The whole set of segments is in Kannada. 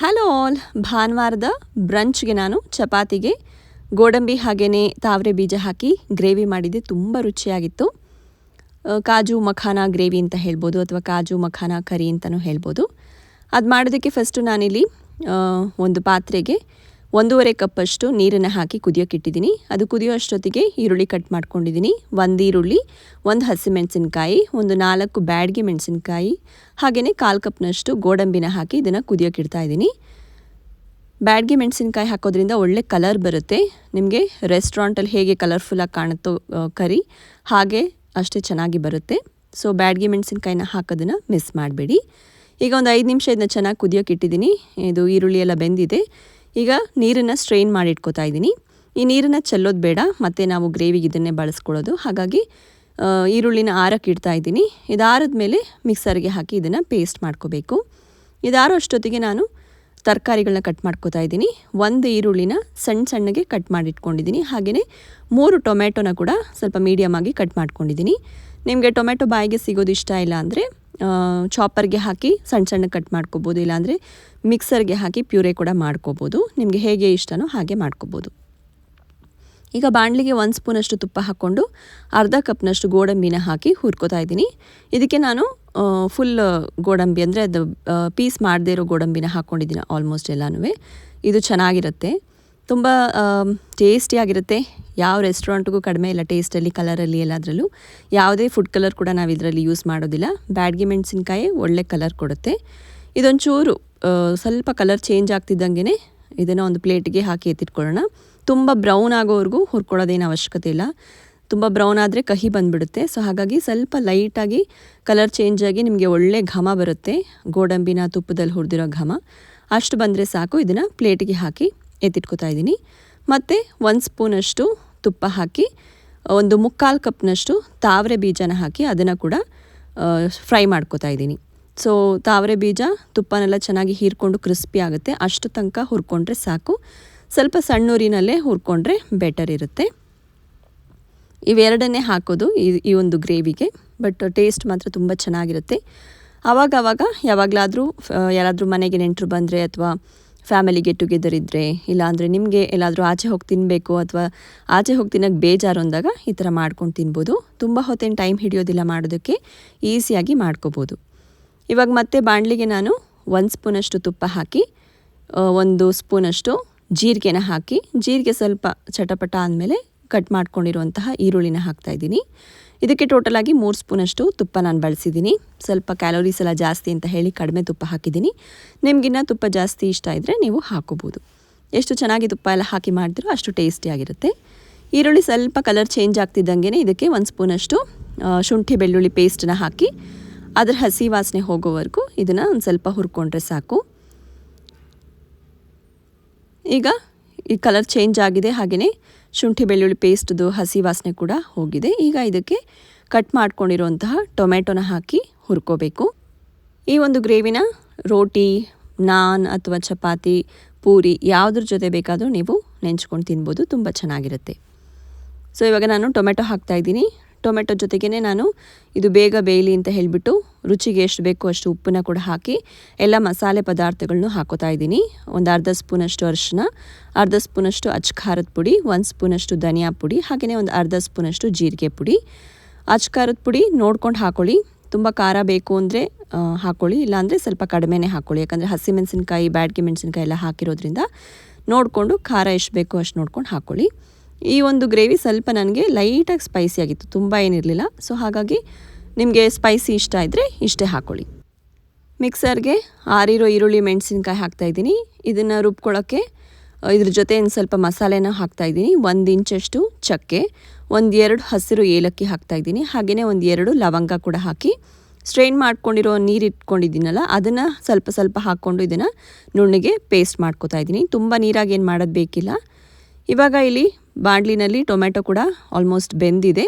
Hello all. ಭಾನುವಾರದ ಬ್ರಂಚ್ಗೆ ನಾನು ಚಪಾತಿಗೆ ಗೋಡಂಬಿ ಹಾಗೆಯೇ ತಾವರೆ ಬೀಜ ಹಾಕಿ ಗ್ರೇವಿ ಮಾಡಿದ್ದೆ. ತುಂಬ ರುಚಿಯಾಗಿತ್ತು. ಕಾಜು, ಮಖಾನ, ಗ್ರೇವಿ ಅಂತ ಹೇಳ್ಬೋದು ಅಥವಾ ಕಾಜು, ಮಖಾನ, ಕರಿ ಅಂತಲೂ ಹೇಳ್ಬೋದು. ಅದು ಮಾಡೋದಕ್ಕೆ ಫಸ್ಟು ನಾನಿಲ್ಲಿ ಒಂದು ಪಾತ್ರೆಗೆ ಒಂದೂವರೆ ಕಪ್ಪಷ್ಟು ನೀರನ್ನು ಹಾಕಿ ಕುದಿಯೋಕೆ ಇಟ್ಟಿದ್ದೀನಿ. ಅದು ಕುದಿಯೋ ಅಷ್ಟೊತ್ತಿಗೆ ಈರುಳ್ಳಿ ಕಟ್ ಮಾಡ್ಕೊಂಡಿದ್ದೀನಿ. ಒಂದು ಈರುಳ್ಳಿ, ಒಂದು ಹಸಿಮೆಣಸಿನ್ಕಾಯಿ, ಒಂದು ನಾಲ್ಕು ಬ್ಯಾಡಗಿ ಮೆಣಸಿನ್ಕಾಯಿ ಹಾಗೆಯೇ ಕಾಲು ಕಪ್ನಷ್ಟು ಗೋಡಂಬಿನ ಹಾಕಿ ಇದನ್ನು ಕುದಿಯೋಕೆ ಇಡ್ತಾ ಇದ್ದೀನಿ. ಬ್ಯಾಡ್ಗೆ ಮೆಣಸಿನ್ಕಾಯಿ ಹಾಕೋದ್ರಿಂದ ಒಳ್ಳೆ ಕಲರ್ ಬರುತ್ತೆ. ನಿಮಗೆ ರೆಸ್ಟೋರೆಂಟಲ್ಲಿ ಹೇಗೆ ಕಲರ್ಫುಲ್ಲಾಗಿ ಕಾಣುತ್ತೋ ಕರಿ, ಹಾಗೆ ಅಷ್ಟೇ ಚೆನ್ನಾಗಿ ಬರುತ್ತೆ. ಸೊ, ಬ್ಯಾಡ್ಗೆ ಮೆಣಸಿನ್ಕಾಯಿನ ಹಾಕೋದನ್ನು ಮಿಸ್ ಮಾಡಬೇಡಿ. ಈಗ ಒಂದು ಐದು ನಿಮಿಷ ಇದನ್ನ ಚೆನ್ನಾಗಿ ಕುದಿಯೋಕೆ ಇಟ್ಟಿದ್ದೀನಿ. ಇದು ಈರುಳ್ಳಿ ಎಲ್ಲ ಬೆಂದಿದೆ. ಈಗ ನೀರನ್ನು ಸ್ಟ್ರೈನ್ ಮಾಡಿ ಇಟ್ಕೊತಾ ಇದ್ದೀನಿ. ಈ ನೀರನ್ನು ಚೆಲ್ಲೋದು ಬೇಡ, ಮತ್ತು ನಾವು ಗ್ರೇವಿಗೆ ಇದನ್ನೇ ಬಳಸ್ಕೊಳ್ಳೋದು. ಹಾಗಾಗಿ ಈರುಳ್ಳಿನ ಆರಕ್ಕೆ ಇಡ್ತಾ ಇದ್ದೀನಿ. ಇದಾರದ ಮೇಲೆ ಮಿಕ್ಸರ್ಗೆ ಹಾಕಿ ಇದನ್ನು ಪೇಸ್ಟ್ ಮಾಡ್ಕೋಬೇಕು. ಇದಾರೋ ಅಷ್ಟೊತ್ತಿಗೆ ನಾನು ತರಕಾರಿಗಳನ್ನ ಕಟ್ ಮಾಡ್ಕೋತಾ ಇದ್ದೀನಿ. ಒಂದು ಈರುಳ್ಳಿನ ಸಣ್ಣ ಸಣ್ಣಗೆ ಕಟ್ ಮಾಡಿಟ್ಕೊಂಡಿದ್ದೀನಿ. ಹಾಗೆಯೇ ಮೂರು ಟೊಮೆಟೊನ ಕೂಡ ಸ್ವಲ್ಪ ಮೀಡಿಯಮ್ ಆಗಿ ಕಟ್ ಮಾಡ್ಕೊಂಡಿದ್ದೀನಿ. ನಿಮಗೆ ಟೊಮೆಟೊ ಬಾಯಿಗೆ ಸಿಗೋದು ಇಷ್ಟ ಇಲ್ಲ ಅಂದರೆ ಚಾಪರ್ಗೆ ಹಾಕಿ ಸಣ್ಣ ಸಣ್ಣ ಕಟ್ ಮಾಡ್ಕೋಬೋದು, ಇಲ್ಲಾಂದರೆ ಮಿಕ್ಸರ್ಗೆ ಹಾಕಿ ಪ್ಯೂರೆ ಕೂಡ ಮಾಡ್ಕೋಬೋದು. ನಿಮಗೆ ಹೇಗೆ ಇಷ್ಟನೋ ಹಾಗೆ ಮಾಡ್ಕೋಬೋದು. ಈಗ ಬಾಣಲಿಗೆ ಒಂದು ಸ್ಪೂನಷ್ಟು ತುಪ್ಪ ಹಾಕ್ಕೊಂಡು ಅರ್ಧ ಕಪ್ನಷ್ಟು ಗೋಡಂಬಿನ ಹಾಕಿ ಹುರ್ಕೋತಾ ಇದ್ದೀನಿ. ಇದಕ್ಕೆ ನಾನು ಫುಲ್ ಗೋಡಂಬಿ ಅಂದರೆ ಅದು ಪೀಸ್ ಮಾಡದೇ ಇರೋ ಗೋಡಂಬಿನ ಹಾಕ್ಕೊಂಡಿದ್ದೀನಿ ಆಲ್ಮೋಸ್ಟ್ ಎಲ್ಲನೂ ಇದು ಚೆನ್ನಾಗಿರುತ್ತೆ. ತುಂಬ ಟೇಸ್ಟಿಯಾಗಿರುತ್ತೆ ಯಾವ ರೆಸ್ಟೋರೆಂಟ್ಗೂ ಕಡಿಮೆ ಇಲ್ಲ ಟೇಸ್ಟಲ್ಲಿ ಕಲರಲ್ಲಿ ಎಲ್ಲದರಲ್ಲೂ. ಯಾವುದೇ ಫುಡ್ ಕಲರ್ ಕೂಡ ನಾವು ಇದರಲ್ಲಿ ಯೂಸ್ ಮಾಡೋದಿಲ್ಲ. ಬ್ಯಾಡ್ಗೆ ಮೆಣಸಿನ್ಕಾಯಿ ಒಳ್ಳೆ ಕಲರ್ ಕೊಡುತ್ತೆ. ಇದೊಂಚೂರು ಸ್ವಲ್ಪ ಕಲರ್ ಚೇಂಜ್ ಆಗ್ತಿದ್ದಂಗೆ ಇದನ್ನು ಒಂದು ಪ್ಲೇಟಿಗೆ ಹಾಕಿ ಎತ್ತಿಟ್ಕೊಳ್ಳೋಣ. ತುಂಬ ಬ್ರೌನ್ ಆಗೋವರೆಗೂ ಹುರ್ಕೊಳ್ಳೋದೇನು ಅವಶ್ಯಕತೆ ಇಲ್ಲ. ತುಂಬ ಬ್ರೌನ್ ಆದರೆ ಕಹಿ ಬಂದುಬಿಡುತ್ತೆ. ಸೊ ಹಾಗಾಗಿ ಸ್ವಲ್ಪ ಲೈಟಾಗಿ ಕಲರ್ ಚೇಂಜ್ ಆಗಿ ನಿಮಗೆ ಒಳ್ಳೆ ಘಮ ಬರುತ್ತೆ. ಗೋಡಂಬಿನ ತುಪ್ಪದಲ್ಲಿ ಹುರಿದಿರೋ ಘಮ. ಅಷ್ಟು ಬಂದರೆ ಸಾಕು. ಇದನ್ನು ಪ್ಲೇಟಿಗೆ ಹಾಕಿ ಎತ್ತಿಟ್ಕೊತಾ ಇದ್ದೀನಿ ಮತ್ತು ಒಂದು ಸ್ಪೂನಷ್ಟು ತುಪ್ಪ ಹಾಕಿ, ಒಂದು ಮುಕ್ಕಾಲು ಕಪ್ನಷ್ಟು ತಾವರೆ ಬೀಜನ ಹಾಕಿ ಅದನ್ನು ಕೂಡ ಫ್ರೈ ಮಾಡ್ಕೋತಾ ಇದ್ದೀನಿ ಸೊ, ತಾವರೆ ಬೀಜ ತುಪ್ಪನೆಲ್ಲ ಚೆನ್ನಾಗಿ ಹೀರ್ಕೊಂಡು ಕ್ರಿಸ್ಪಿ ಆಗುತ್ತೆ. ಅಷ್ಟು ತನಕ ಹುರ್ಕೊಂಡ್ರೆ ಸಾಕು. ಸ್ವಲ್ಪ ಸಣ್ಣೂರಿನಲ್ಲೇ ಹುರ್ಕೊಂಡ್ರೆ ಬೆಟರ್ ಇರುತ್ತೆ. ಇವೆರಡನ್ನೇ ಹಾಕೋದು ಈ ಈ ಒಂದು ಗ್ರೇವಿಗೆ, ಬಟ್ ಟೇಸ್ಟ್ ಮಾತ್ರ ತುಂಬ ಚೆನ್ನಾಗಿರುತ್ತೆ. ಆವಾಗ ಆವಾಗ ಯಾವಾಗಲಾದರೂ ಯಾರಾದರೂ ಮನೆಗೆ ನೆಂಟರು ಬಂದರೆ ಅಥವಾ ಫ್ಯಾಮಿಲಿ ಗೆಟ್ ಟುಗೆದರ್ ಇದ್ದರೆ ಇಲ್ಲಾಂದರೆ ನಿಮಗೆ ಎಲ್ಲಾದರೂ ಆಚೆ ಹೋಗಿ ತಿನ್ನಬೇಕು ಅಥವಾ ಆಚೆ ಹೋಗಿ ತಿನ್ನೋಕ್ಕೆ ಬೇಜಾರು ಅಂದಾಗ ಈ ಥರ ಮಾಡ್ಕೊಂಡು ತಿನ್ಬೋದು. ತುಂಬ ಹೊತ್ತೇನು ಟೈಮ್ ಹಿಡಿಯೋದಿಲ್ಲ ಮಾಡೋದಕ್ಕೆ ಈಸಿಯಾಗಿ ಮಾಡ್ಕೋಬೋದು. ಇವಾಗ ಮತ್ತೆ ಬಾಣಲಿಗೆ ನಾನು ಒಂದು ಸ್ಪೂನಷ್ಟು ತುಪ್ಪ ಹಾಕಿ ಒಂದು ಸ್ಪೂನಷ್ಟು ಜೀರಿಗೆನ ಹಾಕಿ, ಜೀರಿಗೆ ಸ್ವಲ್ಪ ಚಟಪಟ ಆದಮೇಲೆ ಕಟ್ ಮಾಡ್ಕೊಂಡಿರುವಂತಹ ಈರುಳ್ಳಿನ ಹಾಕ್ತಾ ಇದ್ದೀನಿ. ಇದಕ್ಕೆ ಟೋಟಲಾಗಿ ಮೂರು ಸ್ಪೂನಷ್ಟು ತುಪ್ಪ ನಾನು ಬಳಸಿದ್ದೀನಿ. ಸ್ವಲ್ಪ ಕ್ಯಾಲೋರೀಸ್ ಎಲ್ಲ ಜಾಸ್ತಿ ಅಂತ ಹೇಳಿ ಕಡಿಮೆ ತುಪ್ಪ ಹಾಕಿದ್ದೀನಿ. ನಿಮಗಿನ್ನ ತುಪ್ಪ ಜಾಸ್ತಿ ಇಷ್ಟ ಇದ್ದರೆ ನೀವು ಹಾಕೋಬೋದು. ಎಷ್ಟು ಚೆನ್ನಾಗಿ ತುಪ್ಪ ಎಲ್ಲ ಹಾಕಿ ಮಾಡಿದ್ರೂ ಅಷ್ಟು ಟೇಸ್ಟಿಯಾಗಿರುತ್ತೆ ಈರುಳ್ಳಿ ಸ್ವಲ್ಪ ಕಲರ್ ಚೇಂಜ್ ಆಗ್ತಿದ್ದಂಗೆ ಇದಕ್ಕೆ ಒಂದು ಸ್ಪೂನಷ್ಟು ಶುಂಠಿ ಬೆಳ್ಳುಳ್ಳಿ ಪೇಸ್ಟನ್ನ ಹಾಕಿ ಅದರ ಹಸಿ ವಾಸನೆ ಹೋಗೋವರೆಗೂ ಇದನ್ನು ಒಂದು ಸ್ವಲ್ಪ ಹುರ್ಕೊಂಡ್ರೆ ಸಾಕು. ಈಗ ಈ ಕಲರ್ ಚೇಂಜ್ ಆಗಿದೆ ಹಾಗೆಯೇ ಶುಂಠಿ ಬೆಳ್ಳುಳ್ಳಿ ಪೇಸ್ಟ್ದು ಹಸಿ ವಾಸನೆ ಕೂಡ ಹೋಗಿದೆ. ಈಗ ಇದಕ್ಕೆ ಕಟ್ ಮಾಡ್ಕೊಂಡಿರುವಂತಹ ಟೊಮೆಟೊನ ಹಾಕಿ ಹುರ್ಕೋಬೇಕು. ಈ ಒಂದು ಗ್ರೇವಿನ ರೋಟಿ ನಾನ್ ಅಥವಾ ಚಪಾತಿ, ಪೂರಿ ಯಾವುದ್ರ ಜೊತೆ ಬೇಕಾದರೂ ನೀವು ನೆಂಚ್ಕೊಂಡು ತಿನ್ಬೋದು, ತುಂಬ ಚೆನ್ನಾಗಿರುತ್ತೆ. ಸೊ ಇವಾಗ ನಾನು ಟೊಮೆಟೊ ಹಾಕ್ತಾ ಇದ್ದೀನಿ. ಟೊಮೆಟೊ ಜೊತೆಗೇ ನಾನು ಇದು ಬೇಗ ಬೇಯಲಿ ಅಂತ ಹೇಳಿಬಿಟ್ಟು ರುಚಿಗೆ ಎಷ್ಟು ಬೇಕೋ ಅಷ್ಟು ಉಪ್ಪನ್ನ ಕೂಡ ಹಾಕಿ ಎಲ್ಲ ಮಸಾಲೆ ಪದಾರ್ಥಗಳನ್ನು ಹಾಕೋತಾ ಇದ್ದೀನಿ. ಒಂದು ಅರ್ಧ ಸ್ಪೂನಷ್ಟು ಅರಿಶಿನ, ಅರ್ಧ ಸ್ಪೂನಷ್ಟು ಅಚ್ಕಾರದ ಪುಡಿ, ಒಂದು ಸ್ಪೂನಷ್ಟು ಧನಿಯಾ ಪುಡಿ ಹಾಗೆಯೇ ಒಂದು ಅರ್ಧ ಸ್ಪೂನಷ್ಟು ಜೀರಿಗೆ ಪುಡಿ. ಅಚ್ಕಾರದ ಪುಡಿ ನೋಡ್ಕೊಂಡು ಹಾಕೊಳ್ಳಿ. ತುಂಬ ಖಾರ ಬೇಕು ಅಂದರೆ ಹಾಕೊಳ್ಳಿ, ಇಲ್ಲಾಂದರೆ ಸ್ವಲ್ಪ ಕಡಿಮೆನೇ ಹಾಕೊಳ್ಳಿ. ಯಾಕಂದರೆ ಹಸಿಮೆಣಸಿನ್ಕಾಯಿ, ಬ್ಯಾಡ್ಗೆ ಮೆಣಸಿನ್ಕಾಯಿ ಎಲ್ಲ ಹಾಕಿರೋದ್ರಿಂದ ನೋಡಿಕೊಂಡು ಖಾರ ಎಷ್ಟು ಬೇಕೋ ಅಷ್ಟು ನೋಡ್ಕೊಂಡು ಹಾಕೊಳ್ಳಿ. ಈ ಒಂದು ಗ್ರೇವಿ ಸ್ವಲ್ಪ ನನಗೆ ಲೈಟಾಗಿ ಸ್ಪೈಸಿ ಆಗಿತ್ತು, ತುಂಬ ಏನಿರಲಿಲ್ಲ. ಸೊ ಹಾಗಾಗಿ ನಿಮಗೆ ಸ್ಪೈಸಿ ಇಷ್ಟ ಇದ್ದರೆ ಇಷ್ಟೇ ಹಾಕ್ಕೊಳ್ಳಿ ಮಿಕ್ಸರ್ಗೆ ಆರಿರೋ ಈರುಳ್ಳಿ, ಮೆಣಸಿನ್ಕಾಯಿ ಹಾಕ್ತಾಯಿದ್ದೀನಿ ಇದನ್ನು ರುಬ್ಕೊಳ್ಳೋಕ್ಕೆ ಇದ್ರ ಜೊತೆ ಒಂದು ಸ್ವಲ್ಪ ಮಸಾಲೆನ ಹಾಕ್ತಾಯಿದ್ದೀನಿ ಒಂದು ಇಂಚಷ್ಟು ಚಕ್ಕೆ, ಒಂದು ಎರಡು ಹಸಿರು ಏಲಕ್ಕಿ ಹಾಕ್ತಾಯಿದ್ದೀನಿ ಹಾಗೆಯೇ ಒಂದು ಎರಡು ಲವಂಗ ಕೂಡ ಹಾಕಿ ಸ್ಟ್ರೈನ್ ಮಾಡ್ಕೊಂಡಿರೋ ನೀರು ಇಟ್ಕೊಂಡಿದ್ದೀನಲ್ಲ, ಅದನ್ನು ಸ್ವಲ್ಪ ಸ್ವಲ್ಪ ಹಾಕ್ಕೊಂಡು ಇದನ್ನು ನುಣ್ಣಿಗೆ ಪೇಸ್ಟ್ ಮಾಡ್ಕೊತಾ ಇದ್ದೀನಿ. ತುಂಬ ನೀರಾಗಿ ಏನು ಮಾಡೋದು ಬೇಕಿಲ್ಲ. ಇವಾಗ ಇಲ್ಲಿ ಬಾಣಲಿನಲ್ಲಿ ಟೊಮೆಟೊ ಕೂಡ ಆಲ್ಮೋಸ್ಟ್ ಬೆಂದಿದೆ.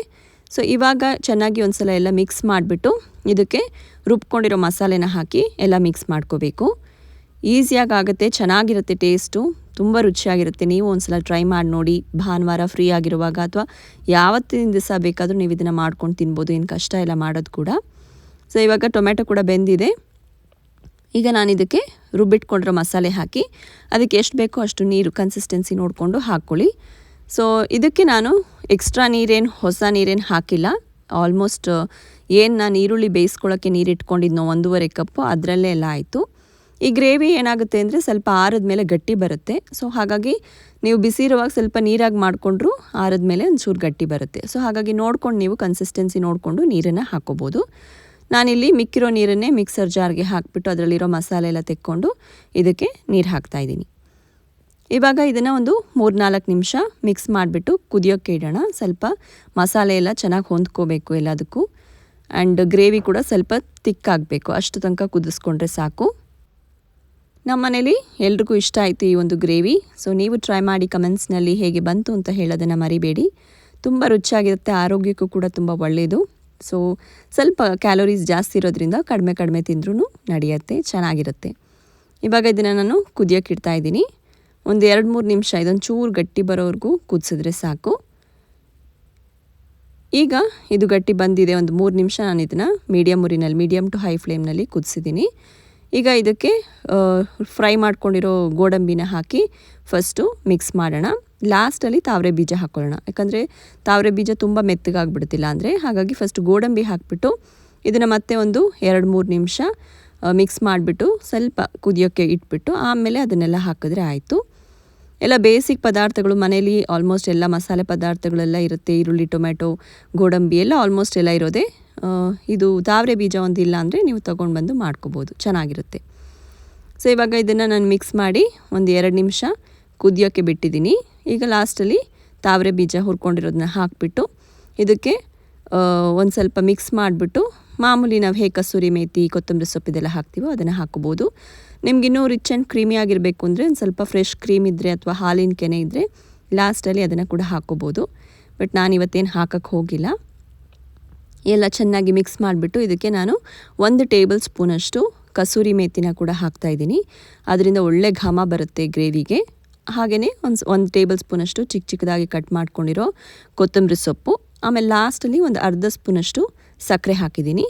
ಸೊ ಇವಾಗ ಚೆನ್ನಾಗಿ ಒಂದು ಸಲ ಎಲ್ಲ ಮಿಕ್ಸ್ ಮಾಡಿಬಿಟ್ಟು ಇದಕ್ಕೆ ರುಬ್ಕೊಂಡಿರೋ ಮಸಾಲೆನ ಹಾಕಿ ಎಲ್ಲ ಮಿಕ್ಸ್ ಮಾಡ್ಕೋಬೇಕು. ಈಸಿಯಾಗಿ ಆಗುತ್ತೆ, ಚೆನ್ನಾಗಿರುತ್ತೆ ಟೇಸ್ಟು ತುಂಬ ರುಚಿಯಾಗಿರುತ್ತೆ. ನೀವು ಒಂದು ಸಲ ಟ್ರೈ ಮಾಡಿ ನೋಡಿ, ಭಾನುವಾರ ಫ್ರೀ ಆಗಿರುವಾಗ ಅಥವಾ ಯಾವತ್ತಿನ ದಿವಸ ಬೇಕಾದರೂ ನೀವು ಇದನ್ನು ಮಾಡ್ಕೊಂಡು ತಿನ್ಬೋದು, ಏನು ಕಷ್ಟ ಇಲ್ಲ ಮಾಡೋದು ಕೂಡ. ಸೊ ಇವಾಗ ಟೊಮೆಟೊ ಕೂಡ ಬೆಂದಿದೆ. ಈಗ ನಾನು ಇದಕ್ಕೆ ರುಬ್ಬಿಟ್ಕೊಂಡಿರೋ ಮಸಾಲೆ ಹಾಕಿ, ಅದಕ್ಕೆ ಎಷ್ಟು ಬೇಕೋ ಅಷ್ಟು ನೀರು ಕನ್ಸಿಸ್ಟೆನ್ಸಿ ನೋಡಿಕೊಂಡು ಹಾಕ್ಕೊಳ್ಳಿ. ಸೊ ಇದಕ್ಕೆ ನಾನು ಎಕ್ಸ್ಟ್ರಾ ನೀರೇನು, ಹೊಸ ನೀರೇನು ಹಾಕಿಲ್ಲ. ಆಲ್ಮೋಸ್ಟ್ ಏನು ನಾನು ಈರುಳ್ಳಿ ಬೇಯಿಸ್ಕೊಳ್ಳೋಕ್ಕೆ ನೀರು ಇಟ್ಕೊಂಡಿದ್ನೋ ಒಂದೂವರೆ ಕಪ್ಪು, ಅದರಲ್ಲೇ ಎಲ್ಲ ಆಯಿತು. ಈ ಗ್ರೇವಿ ಏನಾಗುತ್ತೆ ಅಂದರೆ ಸ್ವಲ್ಪ ಆರದ ಮೇಲೆ ಗಟ್ಟಿ ಬರುತ್ತೆ. ಸೊ ಹಾಗಾಗಿ ನೀವು ಬಿಸಿ ಇರುವಾಗ ಸ್ವಲ್ಪ ನೀರಾಗಿ ಮಾಡಿಕೊಂಡ್ರು ಆರದ ಮೇಲೆ ಒಂಚೂರು ಗಟ್ಟಿ ಬರುತ್ತೆ. ಸೊ ಹಾಗಾಗಿ ನೋಡ್ಕೊಂಡು ನೀವು ಕನ್ಸಿಸ್ಟೆನ್ಸಿ ನೋಡಿಕೊಂಡು ನೀರನ್ನು ಹಾಕೋಬೋದು. ನಾನಿಲ್ಲಿ ಮಿಕ್ಕಿರೋ ನೀರನ್ನೇ ಮಿಕ್ಸರ್ ಜಾರ್ಗೆ ಹಾಕಿಬಿಟ್ಟು ಅದರಲ್ಲಿರೋ ಮಸಾಲೆ ಎಲ್ಲ ತೆಕ್ಕೊಂಡು ಇದಕ್ಕೆ ನೀರು ಹಾಕ್ತಾಯಿದ್ದೀನಿ ಇವಾಗ ಇದನ್ನು ಒಂದು ಮೂರು ನಾಲ್ಕು ನಿಮಿಷ ಮಿಕ್ಸ್ ಮಾಡಿಬಿಟ್ಟು ಕುದಿಯೋಕ್ಕೆ ಇಡೋಣ. ಸ್ವಲ್ಪ ಮಸಾಲೆ ಎಲ್ಲ ಚೆನ್ನಾಗಿ ಹೊಂದ್ಕೋಬೇಕು ಎಲ್ಲದಕ್ಕೂ. ಆ್ಯಂಡ್ ಗ್ರೇವಿ ಕೂಡ ಸ್ವಲ್ಪ ತಿಕ್ಕಾಗಬೇಕು ಅಷ್ಟು ತನಕ ಕುದಿಸ್ಕೊಂಡ್ರೆ ಸಾಕು. ನಮ್ಮ ಮನೇಲಿ ಎಲ್ರಿಗೂ ಇಷ್ಟ ಆಯಿತು ಈ ಒಂದು ಗ್ರೇವಿ ಸೊ ನೀವು ಟ್ರೈ ಮಾಡಿ ಕಮೆಂಟ್ಸ್ನಲ್ಲಿ ಹೇಗೆ ಬಂತು ಅಂತ ಹೇಳೋದನ್ನು ಮರಿಬೇಡಿ. ತುಂಬ ರುಚಿಯಾಗಿರುತ್ತೆ, ಆರೋಗ್ಯಕ್ಕೂ ಕೂಡ ತುಂಬ ಒಳ್ಳೆಯದು ಸೊ ಸ್ವಲ್ಪ ಕ್ಯಾಲೋರೀಸ್ ಜಾಸ್ತಿ ಇರೋದ್ರಿಂದ ಕಡಿಮೆ ಕಡಿಮೆ ತಿಂದ್ರೂ ನಡೆಯುತ್ತೆ, ಚೆನ್ನಾಗಿರುತ್ತೆ. ಇವಾಗ ಇದನ್ನು ನಾನು ಕುದಿಯೋಕೆ ಇಡ್ತಾ ಇದ್ದೀನಿ. ಒಂದು ಎರಡು ಮೂರು ನಿಮಿಷ, ಇದೊಂದು ಚೂರು ಗಟ್ಟಿ ಬರೋವರೆಗೂ ಕುದಿಸಿದ್ರೆ ಸಾಕು. ಈಗ ಇದು ಗಟ್ಟಿ ಬಂದಿದೆ, ಒಂದು ಮೂರು ನಿಮಿಷ ನಾನು ಇದನ್ನು ಮೀಡಿಯಮ್ ಉರಿನಲ್ಲಿ ಮೀಡಿಯಮ್ ಟು ಹೈ ಫ್ಲೇಮ್ನಲ್ಲಿ ಕುದಿಸಿದ್ದೀನಿ. ಈಗ ಇದಕ್ಕೆ ಫ್ರೈ ಮಾಡ್ಕೊಂಡಿರೋ ಗೋಡಂಬಿನ ಹಾಕಿ ಫಸ್ಟು ಮಿಕ್ಸ್ ಮಾಡೋಣ. ಲಾಸ್ಟಲ್ಲಿ ತಾವರೆ ಬೀಜ ಹಾಕ್ಕೊಳ್ಳೋಣ ಯಾಕಂದರೆ ತಾವರೆ ಬೀಜ ತುಂಬ ಮೆತ್ತಗಾಗ್ಬಿಡ್ತಿಲ್ಲ ಅಂದರೆ ಹಾಗಾಗಿ ಫಸ್ಟ್ ಗೋಡಂಬಿ ಹಾಕಿಬಿಟ್ಟು ಇದನ್ನು ಮತ್ತೆ ಒಂದು ಎರಡು ಮೂರು ನಿಮಿಷ ಮಿಕ್ಸ್ ಮಾಡಿಬಿಟ್ಟು ಸ್ವಲ್ಪ ಕುದಿಯೋಕ್ಕೆ ಇಟ್ಬಿಟ್ಟು ಆಮೇಲೆ ಅದನ್ನೆಲ್ಲ ಹಾಕಿದ್ರೆ ಆಯಿತು. ಎಲ್ಲ ಬೇಸಿಕ್ ಪದಾರ್ಥಗಳು ಮನೇಲಿ ಆಲ್ಮೋಸ್ಟ್ ಎಲ್ಲ ಮಸಾಲೆ ಪದಾರ್ಥಗಳೆಲ್ಲ ಇರುತ್ತೆ, ಈರುಳ್ಳಿ ಟೊಮೆಟೊ ಗೋಡಂಬಿ ಎಲ್ಲ ಆಲ್ಮೋಸ್ಟ್ ಎಲ್ಲ ಇರೋದೇ. ಇದು ತಾವರೆ ಬೀಜ ಒಂದಿಲ್ಲ ಅಂದರೆ ನೀವು ತೊಗೊಂಡು ಬಂದು ಮಾಡ್ಕೋಬೋದು, ಚೆನ್ನಾಗಿರುತ್ತೆ. ಸೊ ಇವಾಗ ಇದನ್ನು ನಾನು ಮಿಕ್ಸ್ ಮಾಡಿ ಒಂದು ಎರಡು ನಿಮಿಷ ಕುದಿಯೋಕ್ಕೆ ಬಿಟ್ಟಿದ್ದೀನಿ. ಈಗ ಲಾಸ್ಟಲ್ಲಿ ತಾವರೆ ಬೀಜ ಹುರ್ಕೊಂಡಿರೋದನ್ನ ಹಾಕಿಬಿಟ್ಟು ಇದಕ್ಕೆ ಒಂದು ಸ್ವಲ್ಪ ಮಿಕ್ಸ್ ಮಾಡಿಬಿಟ್ಟು ಮಾಮೂಲಿ ನಾವು ಹೇಗೆ ಕಸೂರಿ ಮೇಥಿ ಕೊತ್ತಂಬರಿ ಸೊಪ್ಪು ಇದೆಲ್ಲ ಹಾಕ್ತೀವೋ ಅದನ್ನು ಹಾಕೋಬೋದು. ನಿಮಗಿನ್ನೂ ರಿಚ್ ಆ್ಯಂಡ್ ಕ್ರೀಮಿ ಆಗಿರಬೇಕು ಅಂದರೆ ಒಂದು ಸ್ವಲ್ಪ ಫ್ರೆಶ್ ಕ್ರೀಮ್ ಇದ್ದರೆ ಅಥವಾ ಹಾಲಿನ ಕೆನೆ ಇದ್ದರೆ ಲಾಸ್ಟಲ್ಲಿ ಅದನ್ನು ಕೂಡ ಹಾಕೋಬೋದು ಬಟ್ ನಾನು ಇವತ್ತೇನು ಹಾಕೋಕ್ಕೆ ಹೋಗಿಲ್ಲ. ಎಲ್ಲ ಚೆನ್ನಾಗಿ ಮಿಕ್ಸ್ ಮಾಡಿಬಿಟ್ಟು ಇದಕ್ಕೆ ನಾನು ಒಂದು ಟೇಬಲ್ ಸ್ಪೂನಷ್ಟು ಕಸೂರಿ ಮೇಥಿನ ಕೂಡ ಹಾಕ್ತಾಯಿದ್ದೀನಿ ಅದರಿಂದ ಒಳ್ಳೆ ಘಮ ಬರುತ್ತೆ ಗ್ರೇವಿಗೆ ಹಾಗೆಯೇ ಒಂದು ಒಂದು ಟೇಬಲ್ ಸ್ಪೂನಷ್ಟು ಚಿಕ್ಕ ಚಿಕ್ಕದಾಗಿ ಕಟ್ ಮಾಡ್ಕೊಂಡಿರೋ ಕೊತ್ತಂಬರಿ ಸೊಪ್ಪು. ಆಮೇಲೆ ಲಾಸ್ಟಲ್ಲಿ ಒಂದು ಅರ್ಧ ಸ್ಪೂನಷ್ಟು ಸಕ್ಕರೆ ಹಾಕಿದ್ದೀನಿ.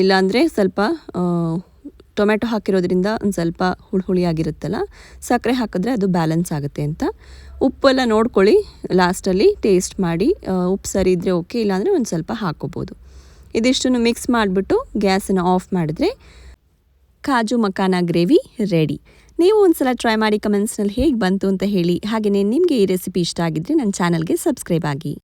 ಇಲ್ಲಾಂದರೆ ಸ್ವಲ್ಪ ಟೊಮೆಟೊ ಹಾಕಿರೋದ್ರಿಂದ ಒಂದು ಸ್ವಲ್ಪ ಹುಳಿ ಹುಳಿಯಾಗಿರುತ್ತಲ್ಲ ಸಕ್ಕರೆ ಹಾಕಿದ್ರೆ ಅದು ಬ್ಯಾಲೆನ್ಸ್ ಆಗುತ್ತೆ ಅಂತ. ಉಪ್ಪೆಲ್ಲ ನೋಡ್ಕೊಳ್ಳಿ, ಲಾಸ್ಟಲ್ಲಿ ಟೇಸ್ಟ್ ಮಾಡಿ ಉಪ್ಪು ಸರಿ ಇದ್ದರೆ ಓಕೆ, ಇಲ್ಲಾಂದರೆ ಒಂದು ಸ್ವಲ್ಪ ಹಾಕೋಬೋದು. ಇದಿಷ್ಟನ್ನು ಮಿಕ್ಸ್ ಮಾಡಿಬಿಟ್ಟು ಗ್ಯಾಸನ್ನು ಆಫ್ ಮಾಡಿದ್ರೆ ಕಾಜು ಮಕಾನ ಗ್ರೇವಿ ರೆಡಿ ನೀವು ಒಂದು ಸಲ ಟ್ರೈ ಮಾಡಿ ಕಮೆಂಟ್ಸ್ನಲ್ಲಿ ಹೇಗೆ ಬಂತು ಅಂತ ಹೇಳಿ ಹಾಗೆಯೇ ನಿಮಗೆ ಈ ರೆಸಿಪಿ ಇಷ್ಟ ಆಗಿದ್ದರೆ ನನ್ನ ಚಾನಲ್ಗೆ ಸಬ್ಸ್ಕ್ರೈಬ್ ಆಗಿ.